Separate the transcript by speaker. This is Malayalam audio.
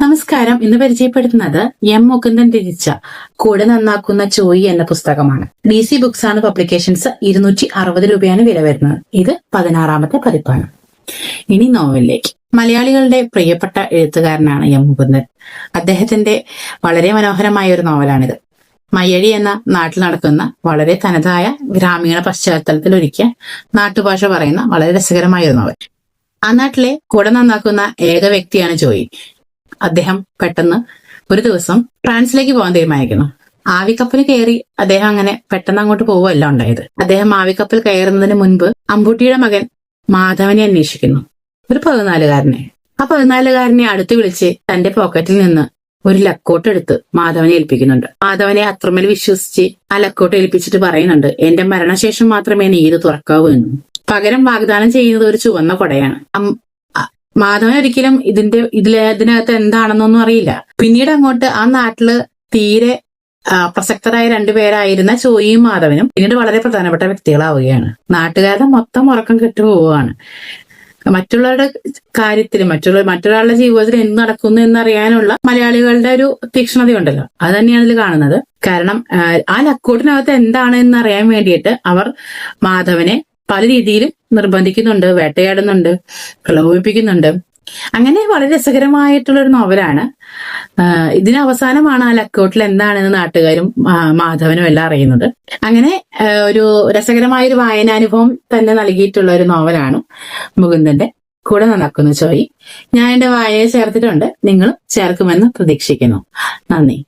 Speaker 1: നമസ്കാരം. ഇന്ന് പരിചയപ്പെടുത്തുന്നത് എം മുകുന്ദൻ രചിച്ച കൂടെ നന്നാക്കുന്ന ചോയി എന്ന പുസ്തകമാണ്. ഡി സി ബുക്സ് ആണ് പബ്ലിക്കേഷൻസ് ഇരുന്നൂറ്റി അറുപത് രൂപയാണ് വില വരുന്നത്. ഇത് പതിനാറാമത്തെ പതിപ്പാണ്. ഇനി നോവലിലേക്ക്. മലയാളികളുടെ പ്രിയപ്പെട്ട എഴുത്തുകാരനാണ് എം മുകുന്ദൻ. അദ്ദേഹത്തിന്റെ വളരെ മനോഹരമായ ഒരു നോവലാണിത്. മയ്യഴി എന്ന നാട്ടിൽ നടക്കുന്ന വളരെ തനതായ ഗ്രാമീണ പശ്ചാത്തലത്തിൽ ഒരുക്കിയ നാട്ടുഭാഷ പറയുന്ന വളരെ രസകരമായ ഒരു നോവൽ. ആ നാട്ടിലെ കൂടെ നന്നാക്കുന്ന ഏക വ്യക്തിയാണ് ജോയി അദ്ദേഹം പെട്ടെന്ന് ഒരു ദിവസം ഫ്രാൻസിലേക്ക് പോകാൻ തീരുമാനിക്കുന്നു. ആവിക്കപ്പൽ കയറി അദ്ദേഹം അങ്ങനെ പെട്ടെന്ന് അങ്ങോട്ട് പോവുകയല്ല ഉണ്ടായത്. അദ്ദേഹം ആവിക്കപ്പൽ കയറുന്നതിന് മുൻപ് അമ്പൂട്ടിയുടെ മകൻ മാധവനെ അന്വേഷിക്കുന്നു. ഒരു പതിനാലുകാരനെ. ആ പതിനാലുകാരനെ അടുത്ത് വിളിച്ച് തന്റെ പോക്കറ്റിൽ നിന്ന് ഒരു ലക്കോട്ട് എടുത്ത് മാധവനെ ഏൽപ്പിക്കുന്നുണ്ട്. മാധവനെ അത്രമേൽ വിശ്വസിച്ച് ആ ലക്കോട്ട് ഏൽപ്പിച്ചിട്ട് പറയുന്നുണ്ട് എന്റെ മരണശേഷം മാത്രമേ നീ ഇത് തുറക്കാവൂ എന്നും. പകരം വാഗ്ദാനം ചെയ്യുന്നത് ഒരു ചുവന്ന കൊടയാണ്. മാധവൻ ഒരിക്കലും ഇതിന്റെ ഇതിലെ ഇതിനകത്ത് എന്താണെന്നൊന്നും അറിയില്ല. പിന്നീട് അങ്ങോട്ട് ആ നാട്ടിൽ തീരെ പ്രസക്തരായ രണ്ടുപേരായിരുന്ന ചോയിയും മാധവനും പിന്നീട് വളരെ പ്രധാനപ്പെട്ട വ്യക്തികളാവുകയാണ്. നാട്ടുകാരുടെ മൊത്തം ഉറക്കം കെട്ടുപോവുകയാണ്. മറ്റുള്ളവരുടെ കാര്യത്തിൽ മറ്റുള്ള മറ്റൊരാളുടെ ജീവിതത്തിൽ എന്ത് നടക്കുന്നു എന്നറിയാനുള്ള മലയാളികളുടെ ഒരു തീക്ഷ്ണതയുണ്ടല്ലോ. അത് തന്നെയാണ് ഇതിൽ കാണുന്നത്. കാരണം ആ ലക്കോട്ടിനകത്ത് എന്താണ് എന്നറിയാൻ വേണ്ടിയിട്ട് അവർ മാധവനെ പല രീതിയിലും നിർബന്ധിക്കുന്നുണ്ട് വേട്ടയാടുന്നുണ്ട് പ്രലോഭിപ്പിക്കുന്നുണ്ട്. അങ്ങനെ വളരെ രസകരമായിട്ടുള്ള ഒരു നോവലാണ്. ഇതിന് അവസാനമാണ് ആ ലക്കൗട്ടിൽ എന്താണെന്ന് നാട്ടുകാരും മാധവനും എല്ലാം അറിയുന്നത്. അങ്ങനെ ഒരു രസകരമായ ഒരു വായനാനുഭവം തന്നെ നൽകിയിട്ടുള്ള ഒരു നോവലാണ് മുകുന്ദന്റെ കൂടെ നടക്കുന്നു ചോയി ഞാൻ എന്റെ വായയെ ചേർത്തിട്ടുണ്ട്. നിങ്ങളും ചേർക്കുമെന്ന് പ്രതീക്ഷിക്കുന്നു. നന്ദി.